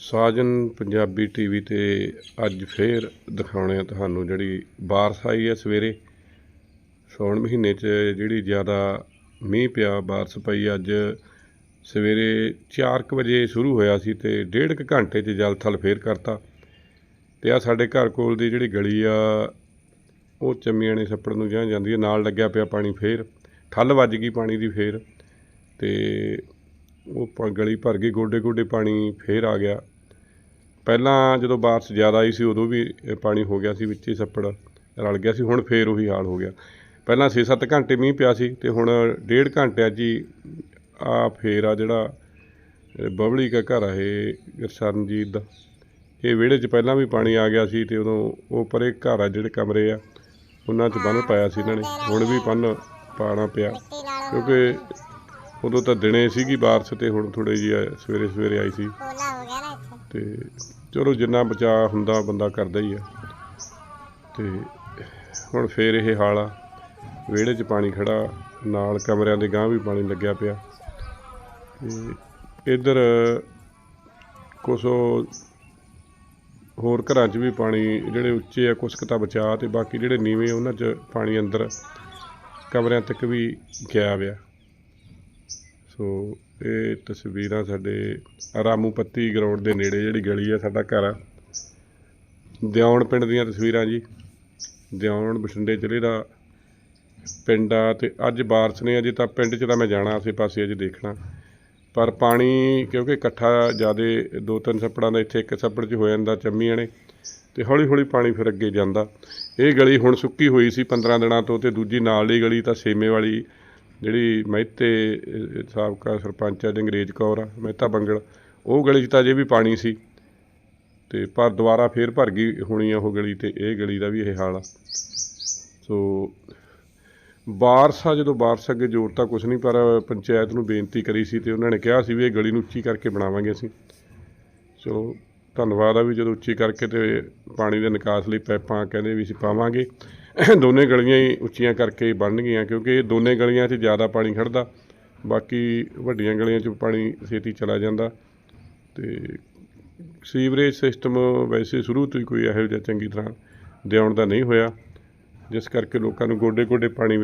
ਸਾਜਨ Punjabi TV ਤੇ ਅੱਜ ਫੇਰ ਦਿਖਾਉਣੇ ਆ ਤੁਹਾਨੂੰ ਜਿਹੜੀ ਬਾਰਿਸ਼ ਆਈ ਹੈ ਸਵੇਰੇ। ਸੌਣ ਮਹੀਨੇ 'ਚ ਜਿਹੜੀ ਜ਼ਿਆਦਾ ਮੀਂਹ ਪਿਆ, ਬਾਰਿਸ਼ ਪਈ ਅੱਜ। ਸਵੇਰੇ 4:00 ਵਜੇ ਸ਼ੁਰੂ ਹੋਇਆ ਸੀ ਤੇ ਡੇਢ ਕੁ ਘੰਟੇ 'ਚ ਜਲ ਥਲ ਫੇਰ ਕਰਤਾ। ਤੇ ਆ ਸਾਡੇ ਘਰ ਕੋਲ ਦੀ ਜਿਹੜੀ ਗਲੀ ਆ, ਉਹ ਚੰਮੀਆਣੇ ਛੱਪੜ ਨੂੰ ਜਾਂ ਜਾਂਦੀ ਹੈ ਨਾਲ ਲੱਗਿਆ ਪਿਆ ਪਾਣੀ ਫੇਰ। ਠੱਲ ਵੱਜ ਗਈ ਪਾਣੀ ਦੀ ਫੇਰ। ਤੇ ਉਹ ਪ- ਗਲੀ ਭਰ ਗਈ, ਗੋਡੇ ਗੋਡੇ ਪਾਣੀ ਫੇਰ ਆ ਗਿਆ। ਪਹਿਲਾਂ ਜਦੋਂ ਬਾਰਿਸ਼ ਜ਼ਿਆਦਾ ਆਈ ਸੀ, ਉਦੋਂ ਵੀ ਪਾਣੀ ਹੋ ਗਿਆ ਸੀ, ਵਿੱਚ ਹੀ ਛੱਪੜ ਰਲ ਗਿਆ ਸੀ, ਹੁਣ ਫੇਰ ਉਹੀ ਹਾਲ ਹੋ ਗਿਆ। ਪਹਿਲਾਂ 6-7 ਘੰਟੇ ਮੀਂਹ ਪਿਆ ਸੀ ਤੇ ਹੁਣ ਡੇਢ ਘੰਟਿਆਂ 'ਚ ਹੀ ਆ ਫੇਰ ਆ ਜਿਹੜਾ ਬਬਲੀ ਦਾ ਘਰ ਆ ਇਹ ਸਰਨਜੀਤ ਦਾ। ਇਹ ਵਿਹੜੇ 'ਚ ਪਹਿਲਾਂ ਵੀ ਪਾਣੀ ਆ ਗਿਆ ਸੀ ਤੇ ਉਦੋਂ ਉਹ ਪਰੇ ਘਰ ਆ ਜਿਹੜੇ ਕਮਰੇ ਆ, ਉਹਨਾਂ 'ਚ ਬੰਨ ਪਾਇਆ ਸੀ ਇਹਨਾਂ ਨੇ। ਹੁਣ ਵੀ ਬੰਨ ਪਾਣਾ ਪਿਆ, ਕਿਉਂਕਿ ਉਦੋਂ ਤਾਂ ਦਿਨੇ ਸੀਗੀ ਬਾਰਿਸ਼ ਤੇ ਹੁਣ ਥੋੜੇ ਜਿਹੀ ਸਵੇਰੇ ਸਵੇਰੇ ਆਈ ਸੀ। ਪੋਲਾ ਹੋ ਗਿਆ ਨਾ ਇੱਥੇ। ਤੇ ਚਲੋ ਜਿੰਨਾ ਬਚਾਅ ਹੁੰਦਾ ਬੰਦਾ ਕਰਦਾ ਹੀ ਆ। ਤੇ ਹੁਣ ਫੇਰ ਇਹ ਹਾਲ ਆ ਵਿਹੜੇ 'ਚ ਪਾਣੀ ਖੜਾ ਨਾਲ ਕਮਰਿਆਂ ਦੇ ਗਾਂਹ ਵੀ ਪਾਣੀ ਲੱਗਿਆ ਪਿਆ। ਤੇ ਇੱਧਰ ਉਹ ਹੋਰ ਘਰਾਂ 'ਚ ਵੀ ਪਾਣੀ ਜਿਹੜੇ ਉੱਚੇ ਆ ਕੁਛ ਤਾਂ ਬਚਾ ਤੇ ਬਾਕੀ ਜਿਹੜੇ ਨੀਵੇਂ ਉਹਨਾਂ 'ਚ ਪਾਣੀ ਅੰਦਰ ਕਮਰਿਆਂ ਤੱਕ ਵੀ ਗਿਆ ਵਿਆ ਸੋ ਇਹ ਤਸਵੀਰਾਂ ਸਾਡੇ ਰਾਮੂਪੱਤੀ ਗਰਾਊਂਡ ਦੇ ਨੇੜੇ ਜਿਹੜੀ ਗਲੀ ਆ ਸਾਡਾ ਘਰ ਆ। ਦਿਉਣ ਪਿੰਡ ਦੀਆਂ ਤਸਵੀਰਾਂ ਜੀ। ਦਿਉਣ ਬਠਿੰਡੇ ਜ਼ਿਲ੍ਹੇ ਦਾ ਪਿੰਡ ਆ ਤੇ ਅੱਜ ਬਾਰਸ ਨੇ ਅਜੇ ਤਾਂ ਪਿੰਡ 'ਚ ਤਾਂ ਮੈਂ ਜਾਣਾ, ਆਸੇ ਪਾਸੇ ਅਜੇ ਦੇਖਣਾ। ਪਰ ਪਾਣੀ ਕਿਉਂਕਿ ਇਕੱਠਾ ਜਿਆਦੇ ਦੋ ਤਿੰਨ ਛੱਪੜਾਂ ਦਾ ਇੱਥੇ ਇੱਕ ਛੱਪੜ 'ਚ ਹੋ ਜਾਂਦਾ, ਚੰਮੀਆਂ ਨੇ ਤੇ ਹੌਲੀ ਹੌਲੀ ਪਾਣੀ ਫਿਰ ਅੱਗੇ ਜਾਂਦਾ। ਇਹ ਗਲੀ ਹੁਣ ਸੁੱਕੀ ਹੋਈ ਸੀ 15 ਦਿਨਾਂ ਤੋਂ ਤੇ ਦੂਜੀ ਨਾਲ ਦੀ ਗਲੀ ਤਾਂ ਸੇਮੇ ਵਾਲੀ ਜਿਹੜੀ ਮਹਿਤੇ ਸਾਬਕਾ ਸਰਪੰਚ ਆ ਅੰਗਰੇਜ਼ ਕੌਰ ਆ, ਮਹਿਤਾ ਬੰਗਲ, ਉਹ ਗਲੀ 'ਚ ਤਾਂ ਅਜੇ ਵੀ ਪਾਣੀ ਸੀ। ਤੇ ਪਰ ਦੁਬਾਰਾ ਫੇਰ ਭਰ ਗਈ ਹੋਣੀ ਆ ਉਹ ਗਲੀ ਤੇ, ਇਹ ਗਲੀ ਦਾ ਵੀ ਇਹ ਹਾਲ ਆ। ਸੋ ਬਾਰਸਾ ਜਦੋਂ ਬਾਰਸ ਅੱਗੇ ਜ਼ੋਰ ਤਾਂ ਕੁਝ ਨਹੀਂ, ਪਰ ਪੰਚਾਇਤ ਨੂੰ ਬੇਨਤੀ ਕਰੀ ਸੀ ਤੇ ਉਹਨਾਂ ਨੇ ਕਿਹਾ ਸੀ ਵੀ ਇਹ ਗਲੀ ਨੂੰ ਉੱਚੀ ਕਰਕੇ ਬਣਾਵਾਂਗੇ ਅਸੀਂ। ਚਲੋ ਧੰਨਵਾਦ ਆ ਵੀ ਜਦੋਂ ਉੱਚੀ ਕਰਕੇ ਤੇ ਪਾਣੀ ਦੇ ਨਿਕਾਸ ਲਈ ਪਾਈਪਾਂ ਕਹਿੰਦੇ ਵੀ ਅਸੀਂ ਪਾਵਾਂਗੇ। ਦੋਨੇ ਗਲੀਆਂ ਹੀ ਉੱਚੀਆਂ ਕਰਕੇ ਹੀ ਬਣਨਗੀਆਂ ਕਿਉਂਕਿ ਇਹ ਦੋਨੇ ਗਲੀਆਂ 'ਚ ਜ਼ਿਆਦਾ ਪਾਣੀ ਖੜਦਾ ਬਾਕੀ ਵੱਡੀਆਂ ਗਲੀਆਂ 'ਚ ਪਾਣੀ ਛੇਤੀ ਚਲਾ ਜਾਂਦਾ ਤੇ ਸੀਵਰੇਜ ਸਿਸਟਮ ਵੈਸੇ ਸ਼ੁਰੂ ਤੋਂ ਹੀ ਕੋਈ ਇਹੋ ਜਿਹਾ ਚੰਗੀ ਤਰ੍ਹਾਂ ਦਿਆਉਣ ਦਾ ਨਹੀਂ ਹੋਇਆ, ਜਿਸ ਕਰਕੇ ਲੋਕਾਂ ਨੂੰ ਗੋਡੇ ਗੋਡੇ ਪਾਣੀ